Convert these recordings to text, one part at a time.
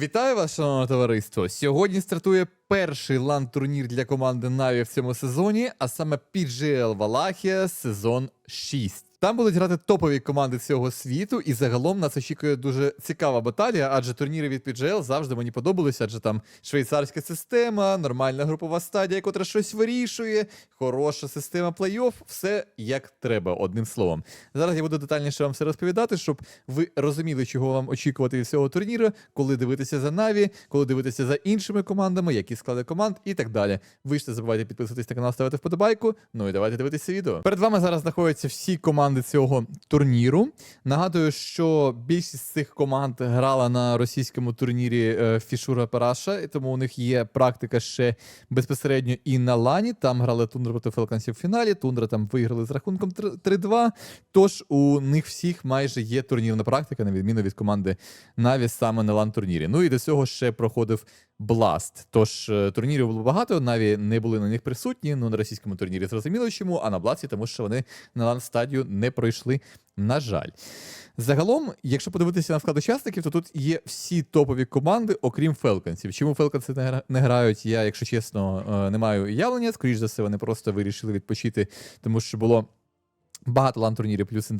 Вітаю вас, шановне товариство! Сьогодні стартує перший лан-турнір для команди Наві в цьому сезоні, а саме PGL Валахія сезон 6. Там будуть грати топові команди цього світу, і загалом нас очікує дуже цікава баталія, адже турніри від PGL завжди мені подобалися, адже там швейцарська система, нормальна групова стадія, котра щось вирішує, хороша система плей-офф, все як треба, одним словом. Зараз я буду детальніше вам все розповідати, щоб ви розуміли, чого вам очікувати від цього турніру, коли дивитися за Наві, коли дивитися за іншими командами, які склади команд і так далі. Ви ж не забувайте підписуватись на канал, ставити вподобайку. Ну і давайте дивитися відео. Перед вами зараз знаходяться всі команди цього турніру. Нагадую, що більшість цих команд грала на російському турнірі е, Фішура Параша, і тому у них є практика ще безпосередньо і на лані. Там грали Тундра проти Фелкансів в фіналі. Тундра там виграли з рахунком 3-2. Тож у них всіх майже є турнірна практика, на відміну від команди Наві саме на лан-турнірі. Ну і до цього ще проходив Blast. Тож е, турнірів було багато, Наві не були на них присутні. Ну на російському турнірі зрозуміло чому, а на Бласті, тому що вони на лан-стадію не пройшли, на жаль. Загалом, якщо подивитися на склад учасників, то тут є всі топові команди, окрім Фелконсів. Чому Фелконси не гра- грають, я, якщо чесно, е, не маю уявлення. Скоріш за все, вони просто вирішили відпочити, тому що було. Багато лан турнірів плюс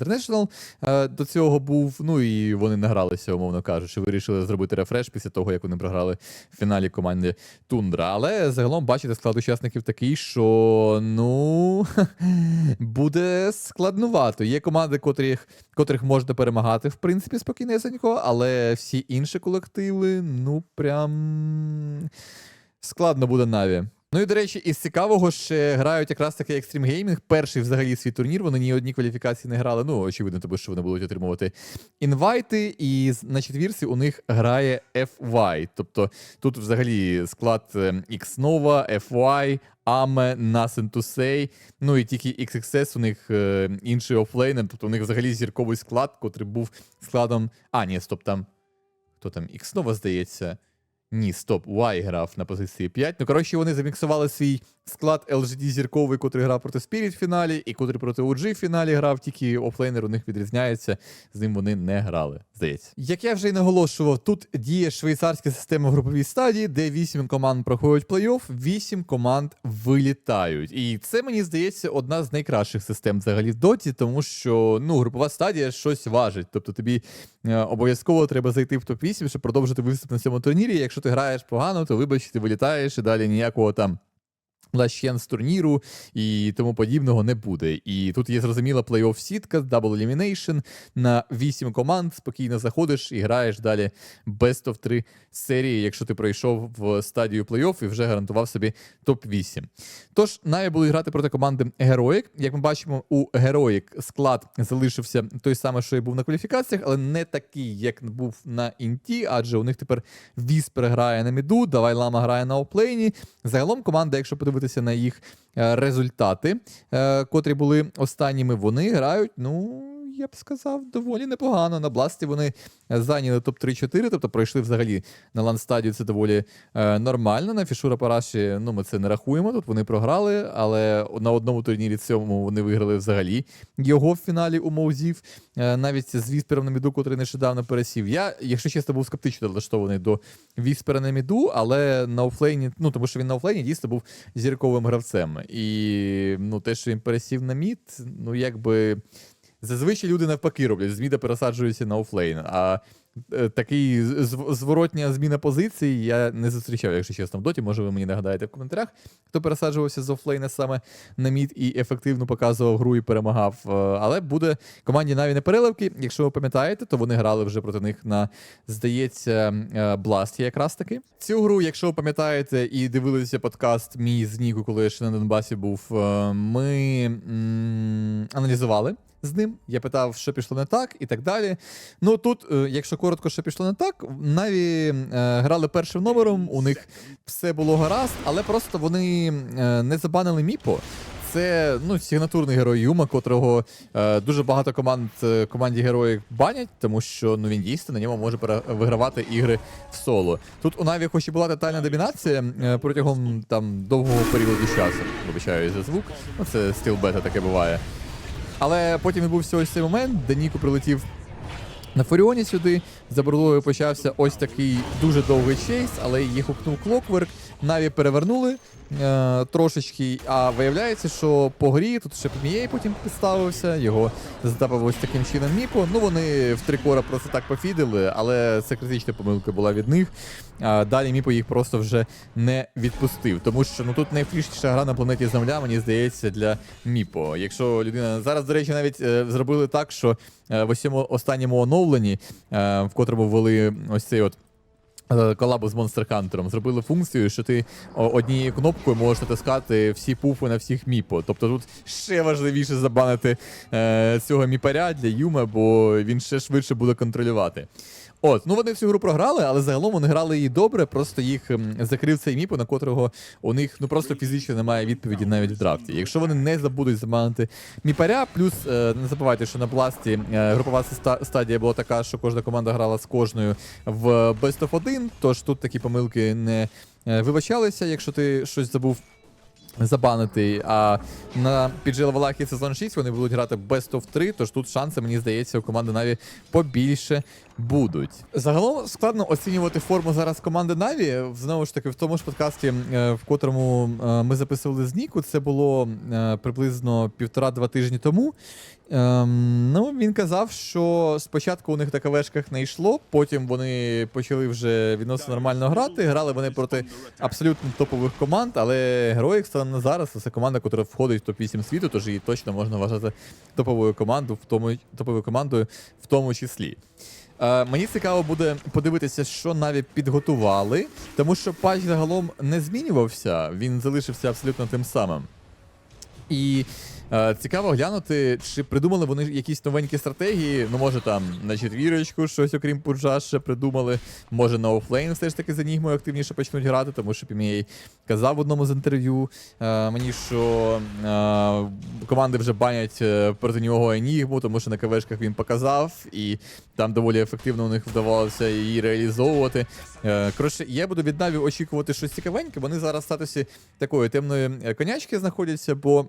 е, до цього був. Ну і вони награлися, умовно кажучи. Вирішили зробити рефреш після того, як вони програли в фіналі команді Тундра. Але загалом бачите, склад учасників такий, що ну буде складнувато. Є команди, котрих, котрих можна перемагати, в принципі, спокійнесенько, але всі інші колективи, ну прям складно буде Наві. Ну і до речі, із цікавого ще грають якраз таки Extreme Gaming. Перший взагалі свій турнір. Вони ні одній кваліфікації не грали. Ну, очевидно, тому що вони будуть отримувати інвайти. І на четвірці у них грає FY. Тобто тут взагалі склад е, Xnova, FY, AME, Nothing to Say. Ну і тільки XXS у них е, інший офлейнер. Тобто у них взагалі зірковий склад, котрий був складом. А, ні, стоп, там. Хто там? Xnova, здається. Ні, стоп, Y грав на позиції 5. Ну, коротше, вони заміксували свій склад LGD зірковий, котрий грав проти Spirit в фіналі, і котрий проти OG в фіналі грав, тільки офлейнер у них відрізняється, з ним вони не грали, здається. Як я вже й наголошував, тут діє швейцарська система в груповій стадії, де 8 команд проходять плей-офф, 8 команд вилітають. І це, мені здається, одна з найкращих систем взагалі в доті, тому що ну, групова стадія щось важить. Тобто тобі е, обов'язково треба зайти в топ-8, щоб продовжити виступ на цьому турнірі. Якщо ти граєш погано, то вибач, ти вилітаєш і далі ніякого там. Лащен з турніру і тому подібного не буде. І тут є зрозуміла плей-офф сітка, Double Elimination на 8 команд. Спокійно заходиш і граєш далі Best of 3 серії, якщо ти пройшов в стадію плей-офф і вже гарантував собі топ-8. Тож Наві будуть грати проти команди Heroic. Як ми бачимо, у Heroic склад залишився той самий, що і був на кваліфікаціях, але не такий, як був на Інті, адже у них тепер Віспер грає на міду, Давай Лама грає на оплейні. Загалом команда, якщо подивитися на їх е, результати, е, котрі були останніми, вони грають, ну. Я б сказав, доволі непогано. На Бласті вони зайняли топ-3-4, тобто пройшли взагалі на ланстадію. Це доволі е, нормально. На Фішура Параші ну, ми це не рахуємо. Тут вони програли, але на одному турнірі цьому вони виграли взагалі його в фіналі у Моузів. Е, навіть з Віспером на міду, котрий нещодавно пересів. Я, якщо чесно, був скептично налаштований до Віспера на міду, але на офлейні, ну тому що він на офлейні дійсно був зірковим гравцем. І ну, те, що він пересів на мід, ну якби. Зазвичай люди навпаки роблять, з міда пересаджуються на офлейн. А е, такий зв- зворотня зміна позицій я не зустрічав, якщо чесно, в доті. Може, ви мені нагадаєте в коментарях, хто пересаджувався з офлейна саме на мід і ефективно показував гру і перемагав. Е, Але буде команді Наві не переливки. Якщо ви пам'ятаєте, то вони грали вже проти них на, здається, е, Бласті якраз таки. Цю гру, якщо ви пам'ятаєте і дивилися подкаст мій з Ніку, коли я ще на Донбасі був, е, ми м, аналізували з ним. Я питав, що пішло не так, і так далі. Ну тут, е, якщо коротко, що пішло не так, Наві е, грали першим номером, у них все було гаразд, але просто вони е, не забанили Міпо. Це ну, сигнатурний герой Юма, котрого е, дуже багато команд команді героїв банять, тому що ну він дійсно на ньому може вигравати ігри в соло. Тут у Наві хоч і була тотальна домінація е, протягом там довгого періоду часу. Вибачаю за звук. Ну це стил бета таке буває. Але потім відбувся ось цей момент, де Ніку прилетів На Форіоні сюди за Бурлою почався ось такий дуже довгий чейс, але їх хукнув Клокверк. Наві перевернули е, трошечки, а виявляється, що по грі тут ще PMA потім підставився, його здавав ось таким чином Міпо. Ну вони в три кора просто так пофідили, але це критична помилка була від них. А далі Міпо їх просто вже не відпустив. Тому що ну тут найфрішніша гра на планеті Земля, мені здається, для Міпо. Якщо людина зараз, до речі, навіть е, зробили так, що е, в усьому останньому оновленні, е, в котрому ввели ось цей от. е, Колабу з Monster Hunter зробили функцію, що ти однією кнопкою можеш натискати всі пуфи на всіх міпо. Тобто тут ще важливіше забанити е, цього міпаря для Юма, бо він ще швидше буде контролювати. От, ну вони всю гру програли, але загалом вони грали її добре, просто їх ем, закрив цей міпо, на котрого у них ну просто фізично немає відповіді навіть в драфті. Якщо вони не забудуть заманити міпаря, плюс е, не забувайте, що на бласті е, групова стадія була така, що кожна команда грала з кожною в Best of 1, тож тут такі помилки не е, вибачалися, якщо ти щось забув забанити. А на PGL Валахі сезон 6 вони будуть грати Best of 3, тож тут шанси, мені здається, у команди Наві побільше будуть. Загалом складно оцінювати форму зараз команди Наві. Знову ж таки, в тому ж подкасті, е, в котрому е, ми записували з Ніку, це було е, приблизно півтора-два тижні тому. Ем, ну, він казав, що спочатку у них на КВшках не йшло, потім вони почали вже відносно нормально грати. Грали вони проти абсолютно топових команд, але Героїк станом зараз це команда, яка входить в топ-8 світу, тож її точно можна вважати топовою командою, в тому топовою командою в тому числі. Е, мені цікаво буде подивитися, що навіть підготували, тому що патч загалом не змінювався, він залишився абсолютно тим самим. І цікаво глянути, чи придумали вони якісь новенькі стратегії. Ну, може там на четвірочку щось, окрім пуджа, ще придумали. Може на офлейн все ж таки з Енігмою активніше почнуть грати, тому що PMA казав в одному з інтерв'ю е, мені, що е, команди вже банять е, проти нього Енігму, тому що на КВшках він показав, і там доволі ефективно у них вдавалося її реалізовувати. Е, коротше, я буду від Наві очікувати щось цікавеньке. Вони зараз в статусі такої темної е, конячки знаходяться, бо.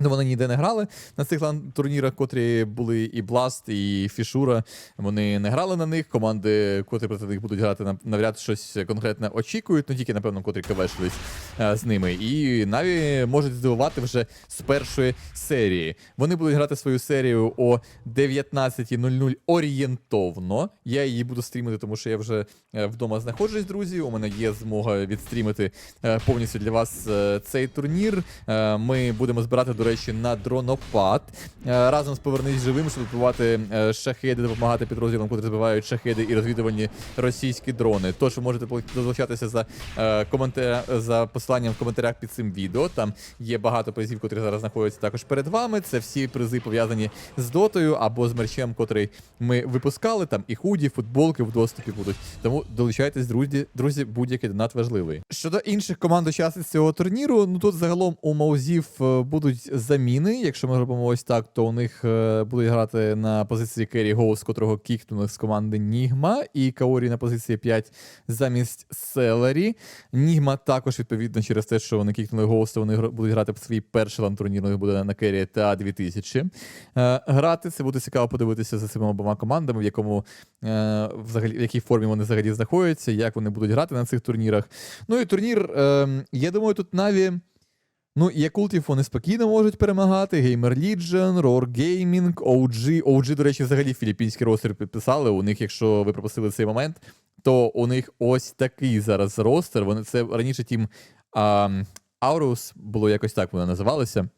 Ну, вони ніде не грали на цих турнірах, котрі були і Blast, і Фішура. Вони не грали на них. Команди, котрі проти них будуть грати, нав- навряд щось конкретне очікують, ну тільки, напевно, котрі кавешились е, з ними. І Наві можуть здивувати вже з першої серії. Вони будуть грати свою серію о 19.00 орієнтовно. Я її буду стрімити, тому що я вже е, вдома знаходжусь, друзі. У мене є змога відстрімити е, повністю для вас е, цей турнір. Е, Ми будемо збирати, до речі, на дронопад. Е, Разом з повернись живим, щоб відбувати е, шахеди, допомагати підрозділам, котрі збивають шахеди і розвідувальні російські дрони. Тож ви можете долучатися за е, коментаря за посиланням в коментарях під цим відео. Там є багато призів, котрі зараз знаходяться також перед вами. Це всі призи пов'язані з дотою або з мерчем, котрий ми випускали. Там і худі, футболки в доступі будуть. Тому долучайтесь, друзі, друзі, будь-який донат важливий. Щодо інших команд учасниць цього турніру, ну тут загалом у Маузів е, будуть заміни. Якщо ми робимо ось так, то у них е, будуть грати на позиції Керрі Гоус, котрого кікнули з команди Нігма, і Каорі на позиції 5 замість Селері. Нігма також відповідно через те, що вони кікнули Гоуста, вони будуть грати свій перший лан-турнір, них буде на Керрі та 2000 е, грати. Це буде цікаво подивитися за цими обома командами, в якому е, взагалі в якій формі вони взагалі знаходяться, як вони будуть грати на цих турнірах. Ну і турнір, е, я думаю, тут Наві. Ну, Якултів вони спокійно можуть перемагати. Gamer Legion, Roar Gaming, OG. OG, до речі, взагалі філіппінський ростер підписали. У них, якщо ви пропустили цей момент, то у них ось такий зараз ростер. Вони це раніше тім а, Aurus, було якось так вони називалися.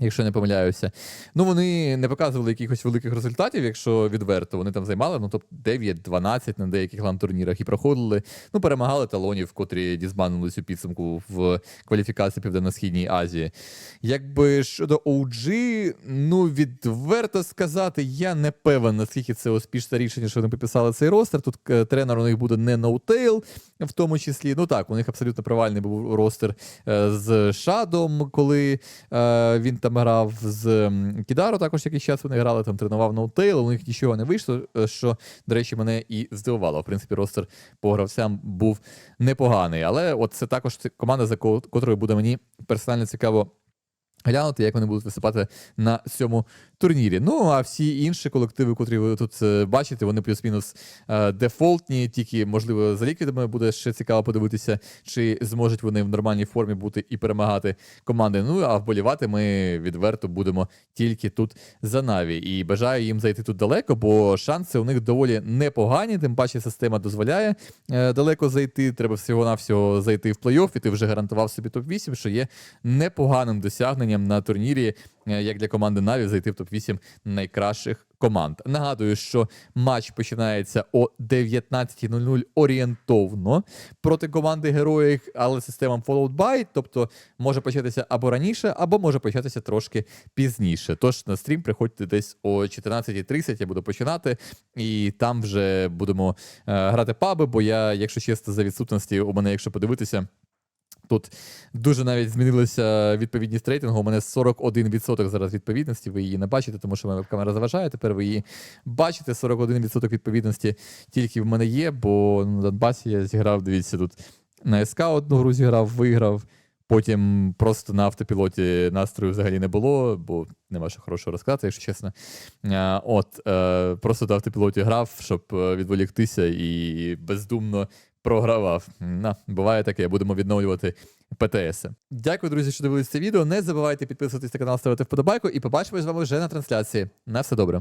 Якщо не помиляюся. Ну, вони не показували якихось великих результатів, якщо відверто. Вони там займали ну, топ 9-12 на деяких лан-турнірах і проходили. Ну, перемагали талонів, котрі дізбанились у підсумку в кваліфікації Південно-Східній Азії. Якби щодо OG, ну відверто сказати, я не певен, наскільки це успішне рішення, що вони підписали цей ростер. Тут е, тренер у них буде не ноутейл, в тому числі. Ну так, у них абсолютно провальний був ростер е, з Шадом, коли е, він там грав з Кідаро, також якийсь час вони грали, там тренував ноутейл, у них нічого не вийшло, е, що, до речі, мене і здивувало. В принципі, ростер по гравцям був непоганий. Але от це також команда, за котрою буде мені персонально цікаво глянути, як вони будуть виступати на цьому турнірі. Ну а всі інші колективи, котрі ви тут е, бачите, вони плюс-мінус е, дефолтні, тільки можливо за ліквідами буде ще цікаво подивитися, чи зможуть вони в нормальній формі бути і перемагати команди. Ну а вболівати ми відверто будемо тільки тут за Наві. І бажаю їм зайти тут далеко, бо шанси у них доволі непогані. Тим паче система дозволяє е, далеко зайти. Треба всього-навсього зайти в плей-офф, і ти вже гарантував собі топ-8, що є непоганим досягненням на турнірі, е, як для команди Наві, зайти в топ-8 найкращих команд. Нагадую, що матч починається о 19.00 орієнтовно проти команди героїв, але система followed by, тобто може початися або раніше, або може початися трошки пізніше. Тож на стрім приходьте десь о 14.30, я буду починати, і там вже будемо е, грати паби, бо я, якщо чесно, за відсутності у мене, якщо подивитися. Тут дуже навіть змінилася відповідність рейтингу. У мене 41% зараз відповідності. Ви її не бачите, тому що мене камера заважає. Тепер ви її бачите. 41% відповідності тільки в мене є, бо на Донбасі я зіграв, дивіться, тут на СК одну гру зіграв, виграв. Потім просто на автопілоті настрою взагалі не було, бо нема що хорошого розказати, якщо чесно. От, е, просто на автопілоті грав, щоб е, відволіктися і бездумно програвав. На, буває таке, будемо відновлювати ПТС. Дякую, друзі, що дивилися це відео. Не забувайте підписуватись на канал, ставити вподобайку і побачимось з вами вже на трансляції. На все добре.